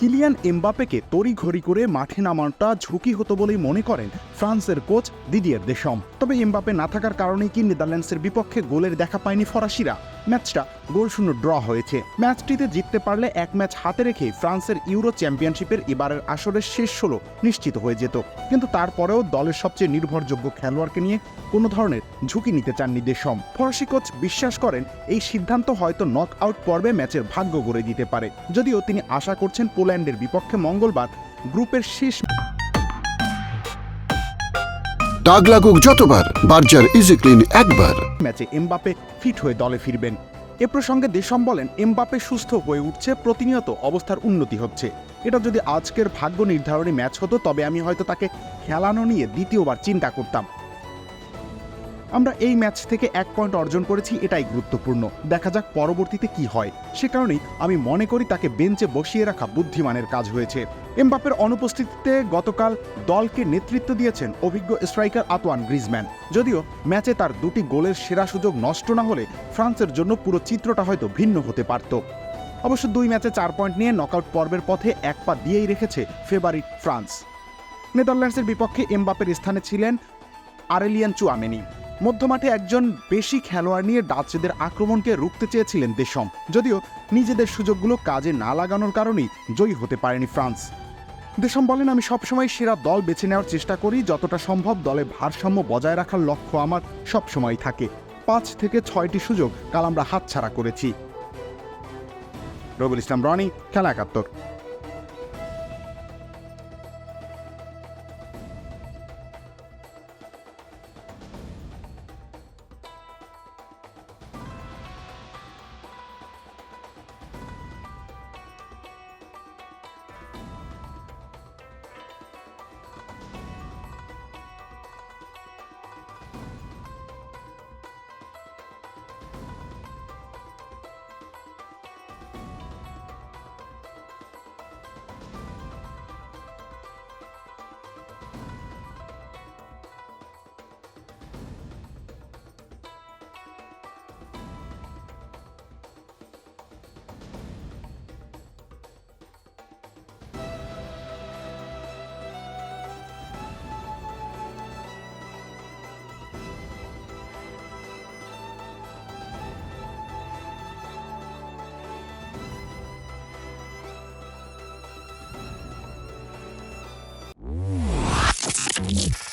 Kylian এমবাপেকে তড়িঘড়ি করে মাঠে নামানোটা ঝুঁকি হতো বলেই মনে করেন ফ্রান্সের কোচ দিদিয়ের দেশম। তবে এমবাপে না থাকার কারণেই কি নেদারল্যান্ডসের বিপক্ষে গোলের দেখা পায়নি ফরাসিরা। ম্যাচটা গোলশূন্য ড্র হয়েছে। ম্যাচটিতে জিততে পারলে এক ম্যাচ হাতে রেখে ফ্রান্সের ইউরো চ্যাম্পিয়নশিপের এবারের আসরের শেষ ষোলো নিশ্চিত হয়ে যেত। কিন্তু তারপরেও দলের সবচেয়ে নির্ভরযোগ্য খেলোয়াড়কে নিয়ে কোনো ধরনের ঝুঁকি নিতে চাননি দেশম। ফরাসি কোচ বিশ্বাস করেন এই সিদ্ধান্ত হয়তো নক আউট পর্বে ম্যাচের ভাগ্য গড়ে দিতে পারে। যদিও তিনি আশা করছেন পোল্যান্ডের বিপক্ষে মঙ্গলবার গ্রুপের শেষ দাগ লাগুক যতবার বার্জার ইজি ক্লিন একবার। ম্যাচে এমবাপে ফিট হয়ে দলে ফিরবেন। এ প্রসঙ্গে দেশম বলেন এমবাপে সুস্থ হয়ে উঠছে, প্রতিনিয়ত অবস্থার উন্নতি হচ্ছে। এটা যদি আজকের ভাগ্য নির্ধারণী ম্যাচ হতো, তবে আমি হয়তো তাকে খেলানো নিয়ে দ্বিতীয়বার চিন্তা করতাম। আমরা এই ম্যাচ থেকে এক পয়েন্ট অর্জন করেছি, এটাই গুরুত্বপূর্ণ। দেখা যাক পরবর্তীতে কি হয়। সে কারণেই আমি মনে করি তাকে বেঞ্চে বসিয়ে রাখা বুদ্ধিমানের কাজ হয়েছে। এমবাপের অনুপস্থিতিতে গতকাল দলকে নেতৃত্ব দিয়েছেন অভিজ্ঞ স্ট্রাইকার আতোয়ান গ্রিজম্যান যদিও ম্যাচে তার দুটি গোলের সেরা সুযোগ নষ্ট না হলে ফ্রান্সের জন্য পুরো চিত্রটা হয়তো ভিন্ন হতে পারত। অবশ্য দুই ম্যাচে চার পয়েন্ট নিয়ে নকআউট পর্বের পথে এক পা দিয়েই রেখেছে ফেভারিট ফ্রান্স। নেদারল্যান্ডসের বিপক্ষে এমবাপের স্থানে ছিলেন আরেলিয়ান চুয়ামেনি। মধ্যমাঠে একজন বেশি খেলোয়াড় নিয়ে ডাচদের আক্রমণকে রুখতে চেয়েছিলেন দেশম। যদিও নিজেদের সুযোগগুলো কাজে না লাগানোর কারণেই জয়ী হতে পারেনি ফ্রান্স। দেশম বলেন, আমি সবসময় সেরা দল বেছে নেওয়ার চেষ্টা করি, যতটা সম্ভব দলে ভারসাম্য বজায় রাখার লক্ষ্য আমার সবসময় থাকে। পাঁচ থেকে ছয়টি সুযোগ কাল আমরা হাতছাড়া করেছি। রবুল ইসলাম, রনি, খেলা একাত্তর। Yeah.